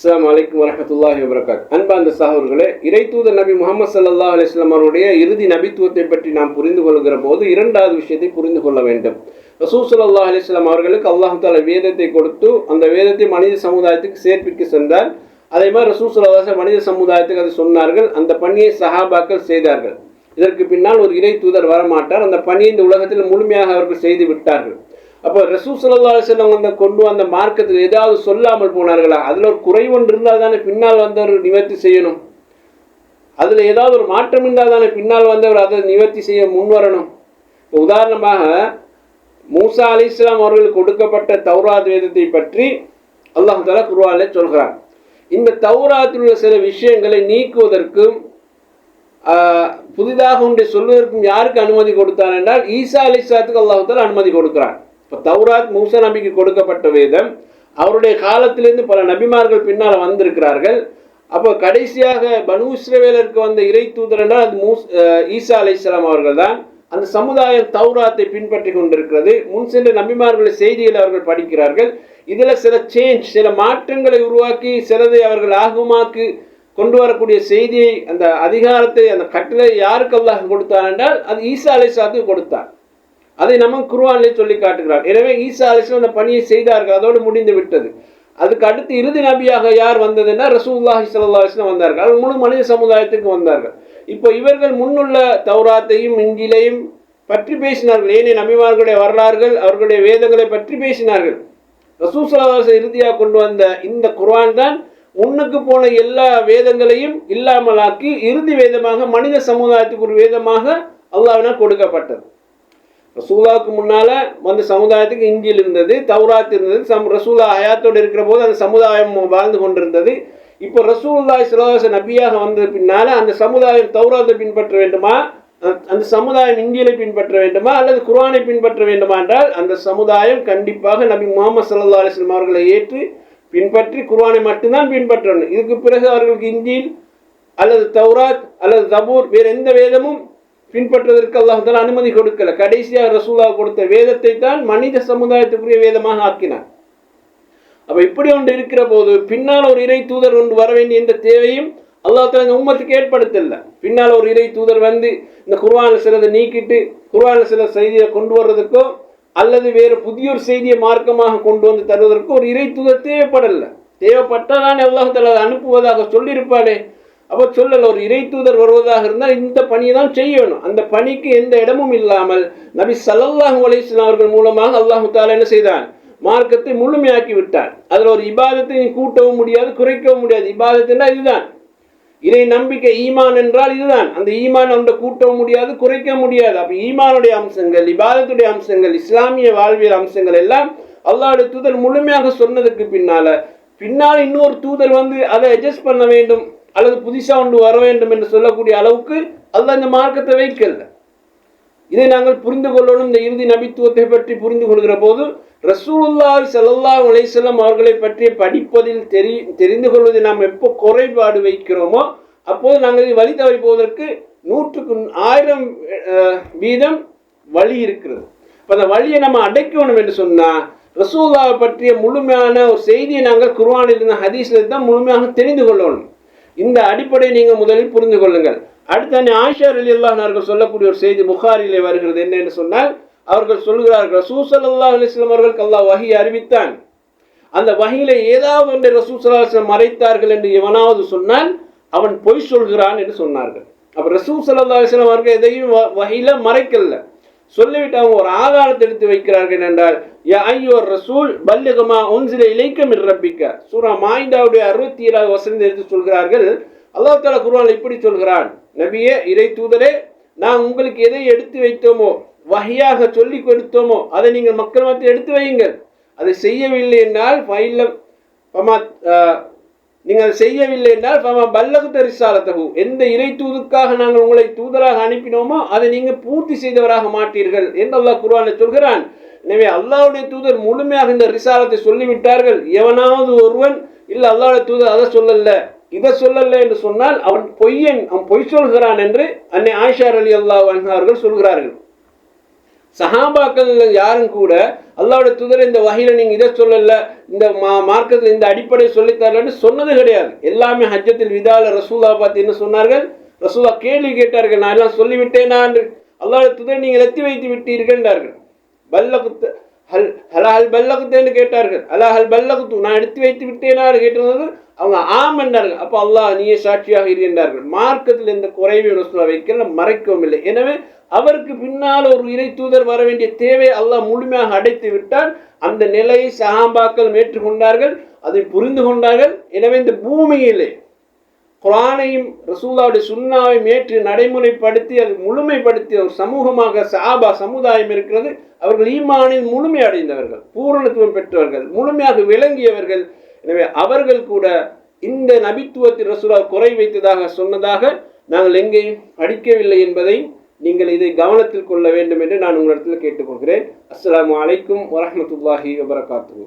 அஸ்ஸலாமு அலைக்கும் வரஹ்மத்துல்லாஹி வபரகாத். அன்பார்ந்த சகோதரர்களே இறைத்தூதர் நபி முகமது சல்லா அலிஸ்லாம் அவருடைய இறுதி நபித்துவத்தை பற்றி நாம் புரிந்து கொள்கிற போது இரண்டாவது விஷயத்தை புரிந்து கொள்ள வேண்டும். ரசூ சல்லா அலிஸ்லாம் அவர்களுக்கு அல்லாஹு தஆலா வேதத்தை கொடுத்து அந்த வேதத்தை மனித சமுதாயத்துக்கு சேர்ப்பிக்க சென்றார். அதே மாதிரி ரசூ ஸல்லல்லாஹு மனித சமுதாயத்துக்கு அதை சொன்னார்கள். அந்த பணியை சஹாபாக்கள் செய்தார்கள். இதற்கு பின்னால் ஒரு இறை தூதர் வரமாட்டார். அந்த பணியை இந்த உலகத்தில் முழுமையாக அவர்கள் செய்து விட்டார்கள். அப்போ ரசூ சல்லா அலிஸ்லாம் வந்து கொண்டு வந்த மார்க்கத்தில் ஏதாவது சொல்லாமல் போனார்களா? அதில் ஒரு குறை ஒன்று இருந்தால் தானே பின்னால் வந்தவர் நிவர்த்தி செய்யணும். அதில் ஏதாவது ஒரு மாற்றம் இருந்தால் தானே பின்னால் வந்தவர் அதை நிவர்த்தி செய்ய முன்வரணும். இப்போ உதாரணமாக மூசா அலி இஸ்லாம் அவர்களுக்கு கொடுக்கப்பட்ட தௌராத் வேதத்தை பற்றி அல்லாஹால குருவாலே சொல்கிறார் இந்த தௌராத்தில் உள்ள சில விஷயங்களை நீக்குவதற்கும் புதிதாக ஒன்றை சொல்வதற்கும் யாருக்கு அனுமதி கொடுத்தார் என்றால் ஈசா அலி இஸ்லாத்துக்கு அல்லாஹால அனுமதி கொடுக்கிறான். இப்போ தௌராத் மூசா நபிக்கு கொடுக்கப்பட்ட வேதம் அவருடைய காலத்திலேருந்து பல நபிமார்கள் பின்னால் வந்திருக்கிறார்கள். அப்போ கடைசியாக பனு இஸ்ரவேலருக்கு வந்த இறை தூதர் என்றால் அது மூஸ் ஈசா அலி இஸ்லாம் அவர்கள் தான் அந்த சமுதாயம் தௌராத்தை பின்பற்றி கொண்டிருக்கிறது. முன் சென்ற நபிமார்களை செய்தியில் அவர்கள் படிக்கிறார்கள். இதில் சில சேஞ்ச் சில மாற்றங்களை உருவாக்கி சிலதை அவர்கள் ஆகமாக்கு கொண்டு வரக்கூடிய செய்தியை அந்த அதிகாரத்தை அந்த கட்டளை யாருக்கு அல்லாஹ் கொடுத்தான் என்றால் அது ஈசா அலிசாத்துக்கு கொடுத்தார் அதை நம்ம குருவானிலே சொல்லி காட்டுகிறார். எனவே ஈசா அலிஸ்லாம் அந்த பணியை செய்தார்கள். அதோடு முடிந்து விட்டது. அதுக்கு அடுத்து இறுதி நபியாக யார் வந்ததுன்னா ரசூல்லாஹி சல்லா அலிஸ்லாம் வந்தார்கள். அது முழு மனித சமுதாயத்துக்கு வந்தார்கள். இப்போ இவர்கள் முன்னுள்ள தௌராத்தையும் இஞ்சிலையும் பற்றி பேசினார்கள். ஏனே நபிமார்களுடைய வரலாறுகள் அவர்களுடைய வேதங்களை பற்றி பேசினார்கள். ரசூல் ஸல்லல்லாஹு இறுதியாக கொண்டு வந்த இந்த குர்ஆன் தான் முன்னுக்கு போன எல்லா வேதங்களையும் இல்லாமலாக்கி இறுதி வேதமாக மனித சமுதாயத்துக்கு ஒரு வேதமாக அல்லாவினால் கொடுக்கப்பட்டது. ரசூலாவுக்கு முன்னால் வந்து சமுதாயத்துக்கு இஞ்சில் இருந்தது தௌராத் இருந்தது சம் ரசூலா ஹயாத்தோடு இருக்கிற போது அந்த சமுதாயம் வாழ்ந்து கொண்டிருந்தது. இப்போ ரசூல்லாய் சிலவாச நபியாக வந்த பின்னால் அந்த சமுதாயம் தௌராத்தை பின்பற்ற வேண்டுமா? அந்த- அந்த சமுதாயம் இந்தியனை பின்பற்ற வேண்டுமா? அல்லது குர்ஆனை பின்பற்ற வேண்டுமா என்றால் அந்த சமுதாயம் கண்டிப்பாக நபி முகமது சல்லா அலிஸ்லாம் அவர்களை ஏற்று பின்பற்றி குர்ஆனை மட்டும்தான் பின்பற்றணும். இதுக்கு பிறகு அவர்களுக்கு இஞ்சில் அல்லது தௌராத் அல்லது தபூர் வேறு எந்த வேதமும் பின்பற்றுவதற்கு அல்லாஹ் அனுமதி கொடுக்கல. கடைசியாக ரசூலா கொடுத்த வேதத்தை தான் மனித சமுதாயத்துக்குரிய வேதமாக ஆக்கினார் அப்போ இப்படி ஒன்று இருக்கிற போது பின்னால் ஒரு இறை தூதர் ஒன்று வர வேண்டிய எந்த தேவையும் அல்லாஹால இந்த உம்மத்துக்கு ஏற்படுத்தல. பின்னால் ஒரு இறை தூதர் வந்து இந்த குர்வான சிலதை நீக்கிட்டு குர்வான சில செய்தியை கொண்டு வர்றதுக்கோ அல்லது வேறு புதிய ஒரு செய்தியை மார்க்கமாக கொண்டு வந்து தருவதற்கோ ஒரு இறை தூதர் தேவைப்படலை. தேவைப்பட்டால் தான் அல்லாஹால அதை அனுப்புவதாக சொல்லியிருப்பாளே அப்போ சொல்லல ஒரு இறை தூதர் வருவதாக இருந்தால் இந்த பணியை தான் செய்யணும் அந்த பணிக்கு எந்த இடமும் இல்லாமல் நபி ஸல்லல்லாஹு அலிஸ்லாம் அவர்கள் மூலமாக அல்லாஹ் தாலா என்ன செய்தான்? மார்க்கத்தை முழுமையாக்கி விட்டார். அதில் ஒரு இபாதத்தை நீ கூட்டவும் முடியாது குறைக்கவும் முடியாது. இபாதத்துனா இதுதான். இறை நம்பிக்கை ஈமான் என்றால் இதுதான். அந்த ஈமான் ஒன்றை கூட்டவும் முடியாது குறைக்க முடியாது. அப்போ ஈமானுடைய அம்சங்கள் இபாதத்துடைய அம்சங்கள் இஸ்லாமிய வாழ்வியல் அம்சங்கள் எல்லாம் அல்லாவுடைய தூதர் முழுமையாக சொன்னதுக்கு பின்னால் பின்னால் இன்னொரு தூதர் வந்து அதை அட்ஜஸ்ட் பண்ண வேண்டும். அல்லது புதுசாக ஒன்று வர வேண்டும் என்று சொல்லக்கூடிய அளவுக்கு அல்லாஹ் இந்த மார்க்கத்தை வைக்கல இதை நாங்கள் புரிந்து கொள்ளணும். இந்த இறுதி நபித்துவத்தை பற்றி புரிந்து கொள்கிற போது ரசூலுல்லாஹி ஸல்லல்லாஹு அலைஹி அவர்களை பற்றி படிப்பதில் தெரி தெரிந்து கொள்வதை நாம் எப்போ குறைபாடு வைக்கிறோமோ அப்போது நாங்கள் வழி தவறி போவதற்கு நூற்றுக்கு ஆயிரம் வீதம் வழி இருக்கிறது. இப்போ அந்த வழியை நம்ம அடைக்கணும் என்று சொன்னால் ரசூல்லாவை பற்றிய முழுமையான ஒரு செய்தியை நாங்கள் குர்ஆனில் இருந்த தான் முழுமையாக தெரிந்து கொள்ளணும் இந்த அடிப்படையை நீங்கள் முதலில் புரிந்து கொள்ளுங்கள். அடுத்த ஆஷா அலி அல்லாஹர்கள் சொல்லக்கூடிய ஒரு செய்தி புகாரிலே வருகிறது. என்னன்னு சொன்னால் அவர்கள் சொல்கிறார்கள் ரசூல் ஸல்லல்லாஹு அலைஹி வஸல்லம் அவர்களுக்கு அல்லாஹ் அறிவித்தான். அந்த வகையில ஏதாவது ஒன்றை ரசூசல்லாஸ்லம் மறைத்தார்கள் என்று எவனாவது சொன்னால் அவன் பொய் சொல்கிறான் என்று சொன்னார்கள். அப்ப ரசூல் ஸல்லல்லாஹு அவர்கள் எதையும் வ- வகையில மறைக்கல. சொல்லிவிட்டு அவங்க ஒரு ஆதாரத்தை எடுத்து வைக்கிறார்கள் என்றால் யா ஐயோர் ரசூல் பல்லிகமா உன்சில இலைக்கம் ரப்பிக்க. சூரா மாய்தாவுடைய அறுபத்தி ஏழாவது வசனத்தை எடுத்து சொல்கிறார்கள். அல்லா தாலா குருவான் இப்படி சொல்கிறான் நபியே இறை தூதரே நான் உங்களுக்கு எதை எடுத்து வைத்தோமோ வகையாக சொல்லி கொடுத்தோமோ அதை நீங்கள் மக்கள் மத்தியில் எடுத்து வையுங்கள். அதை செய்யவில்லை என்றால் ஃபைலம் பமா நீங்கள் அதை செய்யவில்லை என்றால் பமா பல்லகுத்த ரிசாலத்தகு எந்த இறை தூதுக்காக நாங்கள் உங்களை தூதராக அனுப்பினோமோ அதை நீங்கள் பூர்த்தி செய்தவராக மாட்டீர்கள் என்று அல்லாஹ் குருவானை சொல்கிறான். எனவே அல்லாவுடைய தூதர் முழுமையாக இந்த ரிசாலத்தை சொல்லிவிட்டார்கள். எவனாவது ஒருவன் இல்லை அல்லாவுடைய தூதர் அதை சொல்லல இதை சொல்லல என்று சொன்னால் அவன் பொய்யன் அவன் பொய் சொல்கிறான் என்று அன்னை ஆயிஷார் அலி அல்லாஹ் அவர்கள் சொல்கிறார்கள். சஹாபாக்கள் யாரும் கூட அல்லாவோட தூதர் இந்த வகையில் நீங்கள் இதை சொல்லல இந்த மா மார்க்கத்தில் இந்த அடிப்படை சொல்லித்தரலன்னு சொன்னது கிடையாது. எல்லாமே ஹஜ்ஜத்தில் விதால ரசூலா பார்த்து என்ன சொன்னார்கள்? ரசூலா கேள்வி கேட்டார்கள் நான் எல்லாம் சொல்லிவிட்டேனா என்று அல்லாவோட தூதர் நீங்கள் எத்தி வைத்து விட்டீர்கள் என்றார்கள். பல்லகுத்து ஹல் ஹலா ஹல் பல்லகுத்தேன்னு கேட்டார்கள். அலஹல் பல்லகுத்து நான் எடுத்து வைத்து விட்டேனா கேட்டிருந்தது. அவங்க ஆம் என்றார்கள். அப்போ அல்லாஹ் நீயே சாட்சியாக இரு என்றார்கள். மார்க்கத்தில் எந்த குறைவை ரசூலா வைக்கல மறைக்கவும் இல்லை. எனவே அவருக்கு பின்னால் ஒரு இறை தூதர் வர வேண்டிய தேவை அல்லாஹ் முழுமையாக அடைத்து விட்டால் அந்த நிலையை சஹாபாக்கள் ஏற்றுக்கொண்டார்கள். அதை புரிந்து கொண்டார்கள். எனவே இந்த பூமியிலே குரானையும் ரசூலாவுடைய சுண்ணாவையும் ஏற்று நடைமுறைப்படுத்தி அது முழுமைப்படுத்திய ஒரு சமூகமாக சாபா சமுதாயம் இருக்கிறது. அவர்கள் ஈமானில் முழுமை அடைந்தவர்கள் பூரணத்துவம் பெற்றவர்கள் முழுமையாக விளங்கியவர்கள். எனவே அவர்கள் கூட இந்த நபித்துவத்தில் ரசூலா குறை வைத்ததாக சொன்னதாக நாங்கள் எங்கேயும் படிக்கவில்லை என்பதை நீங்கள் இதை கவனத்தில் கொள்ள வேண்டும் என்று நான் உங்களிடத்தில் கேட்டுக்கொள்கிறேன். அஸ்ஸலாமு அலைக்கும் வரமத்துல்லாஹி வபரகாத்து